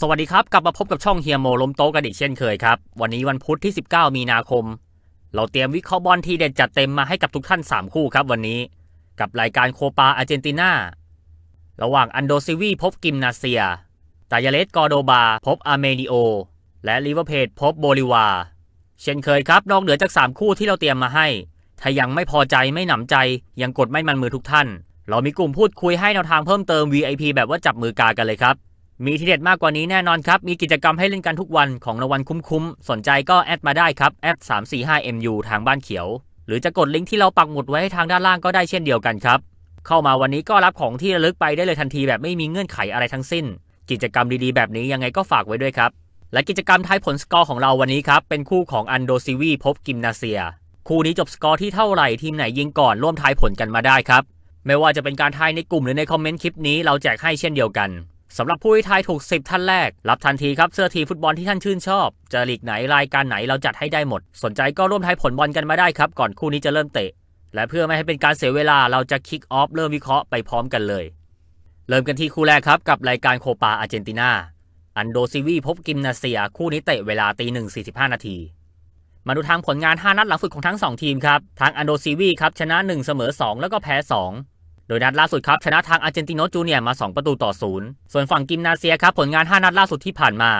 สวัสดีครับ กลับมาพบกับช่องเฮียโมล้มโต๊ะกันอีกเช่นเคยครับ วันนี้วันพุธที่ 19 มีนาคม เราเตรียมวิเคราะห์บอลทีเด็ดจัดเต็มมาให้กับทุกท่าน 3 คู่ครับวันนี้ กับรายการโคปาอาร์เจนตินาระหว่างอันโดซิวีพบกิมนาเซีย ตายาเลสกอร์โดบา พบอาร์เมนิโอ และลิเวอร์เพดพบโบลิวา เช่นเคยครับ นอกเหนือจาก 3 คู่ที่เราเตรียมมาให้ ถ้ายังไม่พอใจไม่หนำใจยังกดไม่มันมือทุกท่าน เรามีกลุ่มพูดคุยให้แนวทางเพิ่มเติม VIP แบบว่าจับมือกากันเลยครับ มีทีเด็ดมากกว่านี้แน่นอนครับ มีกิจกรรมให้เล่นกันทุกวันของรางวัลคุ้มๆ สนใจก็แอดมาได้ครับ แอด 345MU ทางบ้านเขียว หรือจะกดลิงก์ที่เราปักหมุดไว้ให้ทางด้านล่างก็ได้เช่นเดียวกันครับ เข้ามาวันนี้ก็รับของที่ระลึกไปได้เลยทันทีแบบไม่มีเงื่อนไขอะไรทั้งสิ้น กิจกรรมดีๆ แบบนี้ยังไงก็ฝากไว้ด้วยครับ และกิจกรรมทายผลสกอร์ของเราวันนี้ครับ เป็นคู่ของอันโดซิวีพบกิมนาเซีย คู่นี้จบสกอร์ที่เท่าไหร่ทีมไหนยิงก่อนร่วมทายผลกันมาได้ครับ ไม่ว่าจะเป็นการทายในกลุ่มหรือในคอมเมนต์คลิปนี้เราแจกให้เช่นเดียวกัน สำหรับผู้ที่ทายถูก 10 ท่านแรก รับทันทีครับเสื้อทีมฟุตบอลที่ท่านชื่นชอบจะลีกไหนรายการไหนเราจัดให้ได้หมด สนใจก็ร่วมทายผลบอลกันมาได้ครับ ก่อนคู่นี้จะเริ่มเตะ และเพื่อไม่ให้เป็นการเสียเวลาเราจะคิกออฟเริ่มวิเคราะห์ไปพร้อมกันเลย เริ่มกันที่คู่แรกครับกับรายการโคปาอาร์เจนตินาอันโดซิวีพบกิมนาเซีย คู่นี้เตะเวลาตีหนึ่งสี่สิบห้านาทีมาดูทางผลงาน 5 นัดหลังสุดของทั้ง 2 ทีมครับ ทางอันโดซีวีครับ ชนะ 1 เสมอ 2 แล้วก็แพ้ 2 โดยนัดล่าสุดครับชนะทางอาร์เจนติโนจูเนียมา 2 ประตูต่อ0ส่วนฝั่งกิมนาเซียครับผลงาน 5 นัดล่าสุดที่ผ่านมา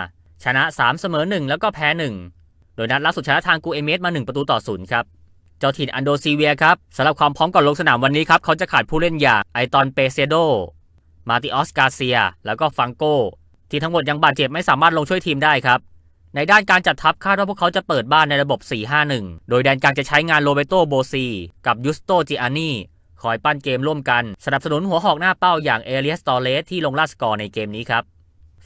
ชนะ 3 เสมอ 1 แล้วก็แพ้ 1 โดยนัดล่าสุดชนะทางกูเอเมสมา 1 ประตูต่อ0ครับเจ้าถิ่นอันโดซีเวียครับสำหรับความพร้อมก่อนลงสนามวันนี้ครับเขาจะขาดผู้เล่นอย่างไอตอนเปเซโด มาติออสกาเซีย แล้วก็ฟังโกที่ทั้งหมดยังบาดเจ็บไม่สามารถลงช่วยทีมได้ครับ ในด้านการจัดทัพคาดว่าพวกเขาจะเปิดบ้านในระบบ 4-5-1 โดยแดนกลางจะใช้งานโรเบโตโบซี กับยุสโตจิอานี คอยปั้นเกมร่วมกัน สนับสนุนหัวหอกหน้าเป้าอย่างเอเลียสตอเลสที่ลงลาสกอร์ในเกมนี้ครับ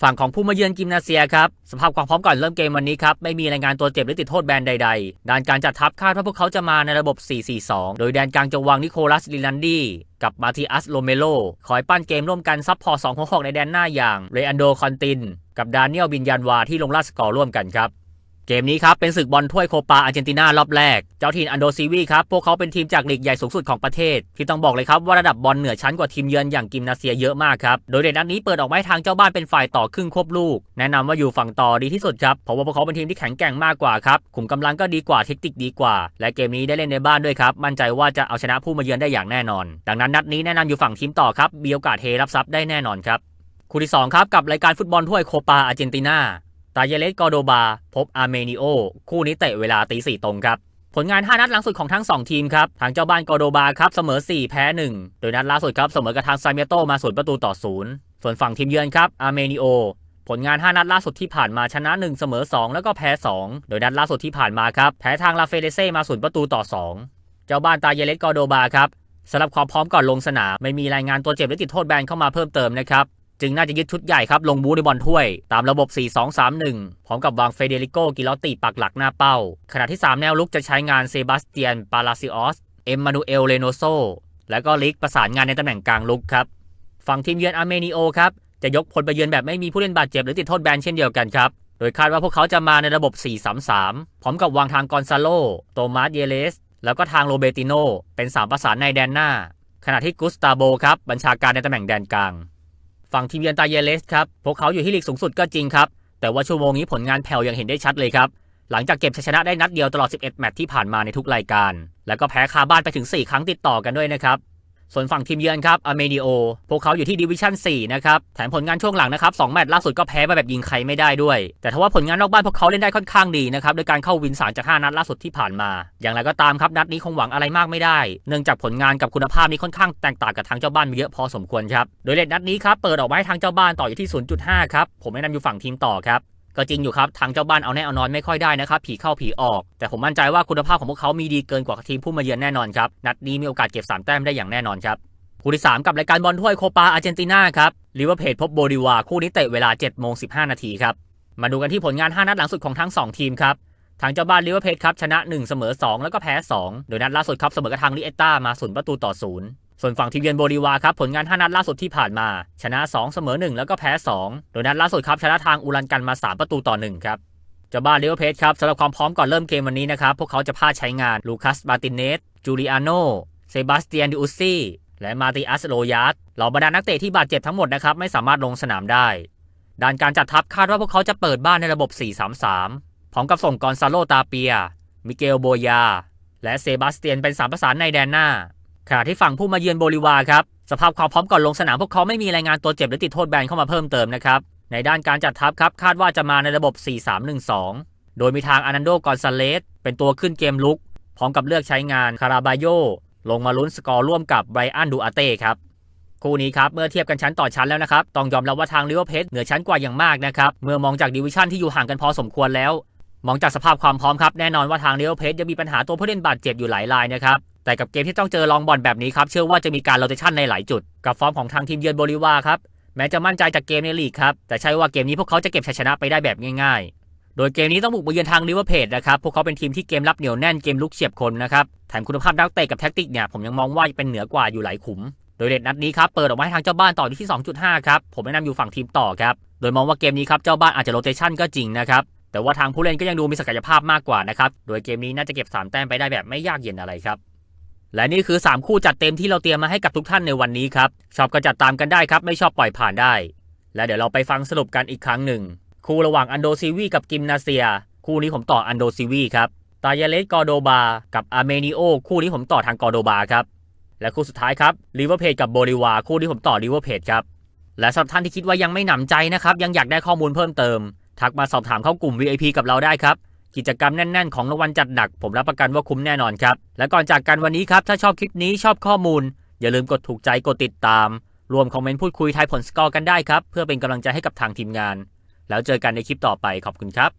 ฝั่งของผู้มาเยือนกิมนาเซียครับสภาพความพร้อมก่อนเริ่มเกมวันนี้ครับ ไม่มีรายงานตัวเจ็บหรือติดโทษแบนใดๆ ด้านการจัดทัพคาดว่าพวกเขาจะมาในระบบ 4-4-2 โดยแดนกลางจะวางนิโคลัสลิลันดีกับมาติอัสโรเมโล คอยปั้นเกมร่วมกันซับพอร์ตสองหัวหอกในแดนหน้าอย่างเรอันโดคอนติน กับดานิเอลบินยันวาที่ลงลาสกอร์ร่วมกันครับ เกมนี้ครับเป็นศึกบอลถ้วยโคปาอาร์เจนตินารอบแรก เจ้าถิ่นอันโดซีวีครับ พวกเขาเป็นทีมจากลีกใหญ่สูงสุดของประเทศ ที่ต้องบอกเลยครับว่าระดับบอลเหนือชั้นกว่าทีมเยือนอย่างกิมนาเซียเยอะมากครับ โดยเด่นนัดนี้เปิดออกไม้ทางเจ้าบ้านเป็นฝ่ายต่อครึ่งควบลูก แนะนำว่าอยู่ฝั่งต่อดีที่สุดครับ เพราะว่าพวกเขาเป็นทีมที่แข็งแกร่งมากกว่าครับขุมกำลังก็ดีกว่าเทคนิคดีกว่า และเกมนี้ได้เล่นในบ้านด้วยครับมั่นใจว่าจะเอาชนะผู้มาเยือนได้อย่างแน่นอน ดังนั้นนัดนี้แนะนำอยู่ฝั่งทีมต่อครับมีโอกาสเทรับทรัพย์ได้แน่นอนครับคู่ที่สองครับกับรายการฟุตบอลถ้วยโคปาอาร์เจนตินา ตาเยเลสกอโดบา พบอาร์เมนิโอ คู่นี้เตะเวลาตีสี่ตรงครับ ผลงาน 5 นัดหลังสุดของทั้ง 2 ทีมครับ ทางเจ้าบ้านกอโดบาครับ เสมอ 4 แพ้ 1 โดยนัดล่าสุดครับ เสมอกับทางซาเมโตมาศูนย์ประตูต่อ0ส่วนฝั่งทีมเยือนครับอาร์เมนิโอผลงาน 5 นัดล่าสุดที่ผ่านมาชนะ 1 เสมอ 2 แล้วก็แพ้ 2 โดยนัดล่าสุดที่ผ่านมาครับแพ้ทางลาเฟเดเซ่มาศูนย์ประตูต่อ 2 เจ้าบ้านตาเยเลสกอโดบาครับสำหรับความพร้อมก่อนลงสนามไม่มีรายงานตัวเจ็บหรือติดโทษแบนเข้ามาเพิ่มเติมนะครับ จึงน่าจะยึดชุดใหญ่ครับ ลงบูในบอลถ้วย ตามระบบ 4-2-3-1 พร้อมกับวางเฟเดริโกกิลอตติปักหลักหน้าเป้า ขณะที่ 3 แนวลุกจะใช้งานเซบาสเตียน ปาลาซิออส เอ็มมานูเอล เรโนโซ และก็ลิกประสานงานในตำแหน่งกลางลุกครับ ฝั่งทีมเยือนอาร์เมนิโอครับ จะยกพลไปเยือนแบบไม่มีผู้เล่นบาดเจ็บหรือติดโทษแบนเช่นเดียวกันครับ โดยคาดว่าพวกเขาจะมาในระบบ 4-3-3 พร้อมกับวางทางกอนซาโล โตมัสเยเลส แล้วก็ทางโรเบติโน เป็นสามประสานในแดนหน้า ขณะที่กุสตาโบครับ บัญชาการในตำแหน่งแดนกลาง ฝั่งทีมเยือนตาเยเลสครับ พวกเขาอยู่ที่ลีกสูงสุดก็จริงครับ แต่ว่าชั่วโมงนี้ผลงานแผ่วอย่างเห็นได้ชัดเลยครับ หลังจากเก็บชัยชนะได้นัดเดียวตลอด 11 แมตช์ที่ผ่านมาในทุกรายการ แล้วก็แพ้คาบ้านไปถึง 4 ครั้งติดต่อกันด้วยนะครับ ส่วนฝั่งทีมเยือนครับอเมดิโอพวกเขาอยู่ที่ดิวิชั่น 4 นะครับ แถมผลงานช่วงหลังนะครับ2แมตช์ล่าสุดก็แพ้ไปแบบยิงใครไม่ได้ด้วย แต่ทว่าผลงานนอกบ้านพวกเขาเล่นได้ค่อนข้างดีนะครับโดยการเข้าวินสารจาก 5 นัดล่าสุดที่ผ่านมา อย่างไรก็ตามครับนัดนี้คงหวังอะไรมากไม่ได้ เนื่องจากผลงานกับคุณภาพนี้ค่อนข้างแตกต่างกับทางเจ้าบ้านเยอะพอสมควรครับ โดยเลทนัดนี้ครับเปิดออกมาให้ทางเจ้าบ้านต่ออยู่ที่ 0.5 ครับผมแนะนำอยู่ฝั่งทีมต่อครับ ก็จริงอยู่ครับ ทางเจ้าบ้านเอาแน่เอานอนไม่ค่อยได้นะครับ ผีเข้าผีออก แต่ผมมั่นใจว่าคุณภาพของพวกเขามีดีเกินกว่าทีมผู้มาเยือนแน่นอนครับ นัดนี้มีโอกาสเก็บ 3 แต้มได้อย่างแน่นอนครับ คู่ที่ 3 กับรายการบอลถ้วยโคปาอาร์เจนตินาครับ ลิเวอร์เพจพบโบลิวาคู่นี้เตะเวลา7โมง15นาทีครับ มาดูกันที่ผลงาน 5 นัดหลังสุดของทั้ง 2 ทีมครับ ทางเจ้าบ้านลิเวอร์เพจครับชนะ 1 เสมอ 2 แล้วก็แพ้ 2 โดยนัดล่าสุดครับเสมอกับทางลิเอตตามาศูนย์ประตูต่อศูนย์ ส่วนฝั่งทีมเยือนโบลิวาครับผลงาน 5 นัดล่าสุดที่ผ่านมา ชนะ 2 เสมอ 1 แล้วก็แพ้ 2 โดยนัดล่าสุดครับชนะทางอูรันกันมา 3 ประตูต่อ 1 ครับเจ้าบ้านเลิเวอเพจครับสำหรับความพร้อมก่อนเริ่มเกมวันนี้นะครับ พวกเขาจะพลาดใช้งานลูคัสมาติเนสจูริอาโนเซบาสเตียนดิอุซี่และมาติอัสโรยัสเหล่าบรรดานักเตะที่บาดเจ็บทั้งหมดนะครับไม่สามารถลงสนามได้ ด้านการจัดทัพคาดว่าพวกเขาจะเปิดบ้านในระบบ 4-3-3 พร้อมกับส่งกอนซาโลตาเปีย มิเกลโบยา และเซบาสเตียนเป็นสามประสานในแดนหน้า ขณะที่ฝั่งผู้มาเยือนโบลิวาครับสภาพความพร้อมก่อนลงสนามพวกเขาไม่มีรายงานตัวเจ็บหรือติดโทษแบนเข้ามาเพิ่มเติมนะครับในด้านการจัดทัพครับคาดว่าจะมาในระบบ 4-3-1-2 โดยมีทางอานันโดกอนซาเลสเป็นตัวขึ้นเกมลุก พร้อมกับเลือกใช้งานคาราบาโยลงมาลุ้นสกอร์ร่วมกับไบรอันดูอาเต้ครับคู่นี้ครับเมื่อเทียบกันชั้นต่อชั้นแล้วนะครับ ต้องยอมรับว่าทางลิเวอร์เพเหนือชั้นกว่าอย่างมากนะครับเมื่อมองจากดิวิชั่นที่อยู่ห่างกันพอสมควรแล้ว มองจากสภาพความพร้อมครับแน่นอนว่าทางลิเวอร์เพยังมีปัญหาตัวผู้เล่นบาดเจ็บอยู่หลายรายนะครับ แต่กับเกมที่ต้องเจอลองบอลแบบนี้ครับ เชื่อว่าจะมีการโรเตชันในหลายจุด กับฟอร์มของทางทีมเยือนโบลิวาครับ แม้จะมั่นใจจากเกมในลีกครับ แต่ใช่ว่าเกมนี้พวกเขาจะเก็บชัยชนะไปได้แบบง่ายๆ โดยเกมนี้ต้องบุกมาเยือนทางลิเวอร์เพจนะครับ พวกเขาเป็นทีมที่เกมรับเหนียวแน่นเกมลุกเฉียบคนนะครับ แถมคุณภาพนักเตะกับแท็กติกเนี่ยผมยังมองว่าเป็นเหนือกว่าอยู่หลายขุม โดยเด็ดนัดนี้ครับเปิดออกมาให้ทางเจ้าบ้านต่ออยู่ที่ 2.5 ครับ ผมแนะนำอยู่ฝั่งทีมต่อครับ โดยมองว่าเกมนี้ครับเจ้าบ้านอาจจะโรเตชันก็จริงนะครับแต่ว่าทางผู้เล่นก็ยังดูมีศักยภาพมากกว่านะครับ โดยเกมนี้น่าจะเก็บ 3 แต้มไปได้แบบไม่ยากเย็นอะไรครับ และนี่คือ 3 คู่จัดเต็มที่เราเตรียมมาให้กับทุกท่านในวันนี้ครับ ชอบก็จัดตามกันได้ครับ ไม่ชอบปล่อยผ่านได้ และเดี๋ยวเราไปฟังสรุปกันอีกครั้งหนึ่ง คู่ระหว่างอันโดซีวีกับกิมนาเซีย คู่นี้ผมต่ออันโดซีวีครับ ตายาเลสกอโดบา กับอาร์เมนิโอ คู่นี้ผมต่อทางกอโดบาครับ และคู่สุดท้ายครับลิเวอร์เพจกับโบลิวา คู่นี้ผมต่อลิเวอร์เพจครับ และสำหรับท่านที่คิดว่ายังไม่หนำใจนะครับ ยังอยากได้ข้อมูลเพิ่มเติม ทักมาสอบถามเข้ากลุ่ม VIP กับเราได้ครับ กิจกรรมแน่น ๆ ของรางวัลจัดหนัก ผมรับประกันว่าคุ้มแน่นอนครับ และก่อนจากกันวันนี้ครับ ถ้าชอบคลิปนี้ชอบข้อมูล อย่าลืมกดถูกใจกดติดตาม รวมคอมเมนต์พูดคุยทายผลสกอร์กันได้ครับ เพื่อเป็นกำลังใจให้กับทางทีมงาน แล้วเจอกันในคลิปต่อไปขอบคุณครับ